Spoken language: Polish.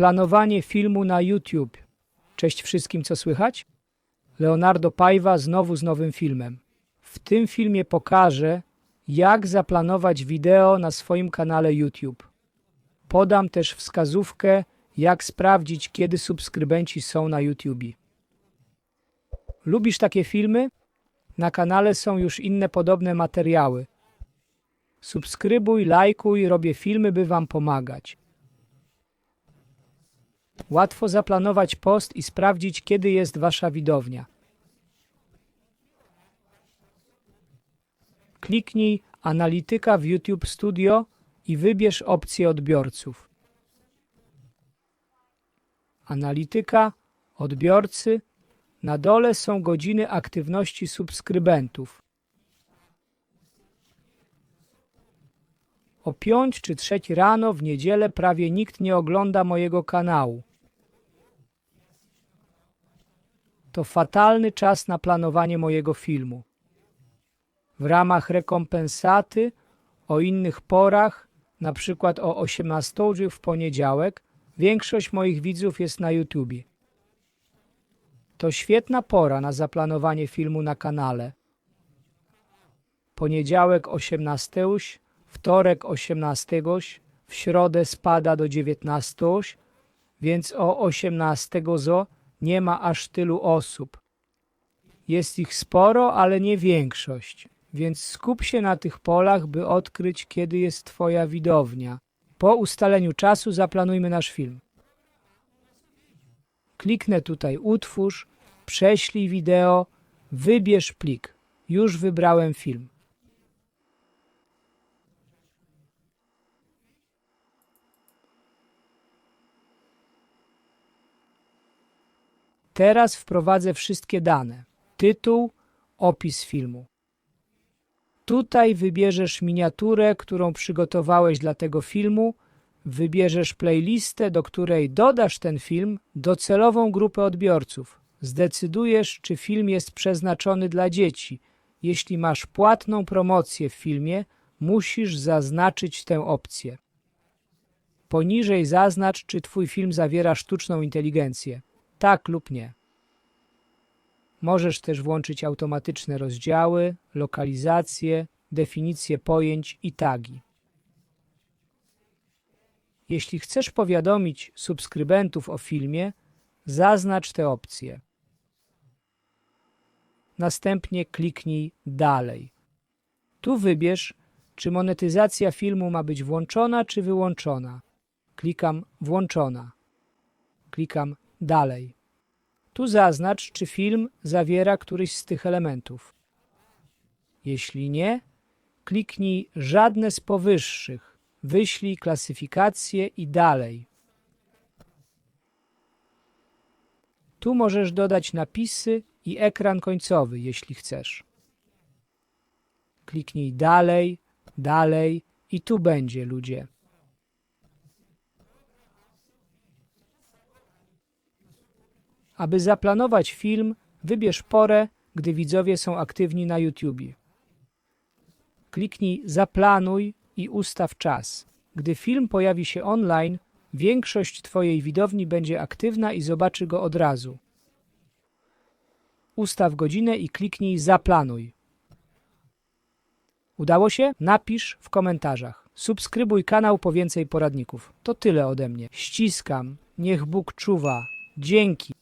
Planowanie filmu na YouTube. Cześć wszystkim, co słychać? Leonardo Paiva znowu z nowym filmem. W tym filmie pokażę, jak zaplanować wideo na swoim kanale YouTube. Podam też wskazówkę, jak sprawdzić, kiedy subskrybenci są na YouTube. Lubisz takie filmy? Na kanale są już inne podobne materiały. Subskrybuj, lajkuj, robię filmy, by Wam pomagać. Łatwo zaplanować post i sprawdzić, kiedy jest Wasza widownia. Kliknij Analityka w YouTube Studio i wybierz opcję odbiorców. Analityka, odbiorcy. Na dole są godziny aktywności subskrybentów. O 5 czy 3 rano w niedzielę prawie nikt nie ogląda mojego kanału. To fatalny czas na planowanie mojego filmu. W ramach rekompensaty o innych porach, na przykład o 18 w poniedziałek, większość moich widzów jest na YouTube. To świetna pora na zaplanowanie filmu na kanale. Poniedziałek 18, wtorek 18, w środę spada do 19, więc o 18 zo nie ma aż tylu osób. Jest ich sporo, ale nie większość, więc skup się na tych polach, by odkryć, kiedy jest Twoja widownia. Po ustaleniu czasu zaplanujmy nasz film. Kliknę tutaj Utwórz, prześlij wideo, wybierz plik. Już wybrałem film. Teraz wprowadzę wszystkie dane. Tytuł, opis filmu. Tutaj wybierzesz miniaturę, którą przygotowałeś dla tego filmu, wybierzesz playlistę, do której dodasz ten film, docelową grupę odbiorców. Zdecydujesz, czy film jest przeznaczony dla dzieci. Jeśli masz płatną promocję w filmie, musisz zaznaczyć tę opcję. Poniżej zaznacz, czy Twój film zawiera sztuczną inteligencję. Tak lub nie. Możesz też włączyć automatyczne rozdziały, lokalizację, definicje pojęć i tagi. Jeśli chcesz powiadomić subskrybentów o filmie, zaznacz te opcje. Następnie kliknij Dalej. Tu wybierz, czy monetyzacja filmu ma być włączona czy wyłączona. Klikam Włączona. Klikam Dalej. Tu zaznacz, czy film zawiera któryś z tych elementów. Jeśli nie, kliknij Żadne z powyższych, wyślij klasyfikację i dalej. Tu możesz dodać napisy i ekran końcowy, jeśli chcesz. Kliknij Dalej, Dalej i tu będzie, ludzie. Aby zaplanować film, wybierz porę, gdy widzowie są aktywni na YouTube. Kliknij Zaplanuj i ustaw czas. Gdy film pojawi się online, większość Twojej widowni będzie aktywna i zobaczy go od razu. Ustaw godzinę i kliknij Zaplanuj. Udało się? Napisz w komentarzach. Subskrybuj kanał po więcej poradników. To tyle ode mnie. Ściskam. Niech Bóg czuwa. Dzięki.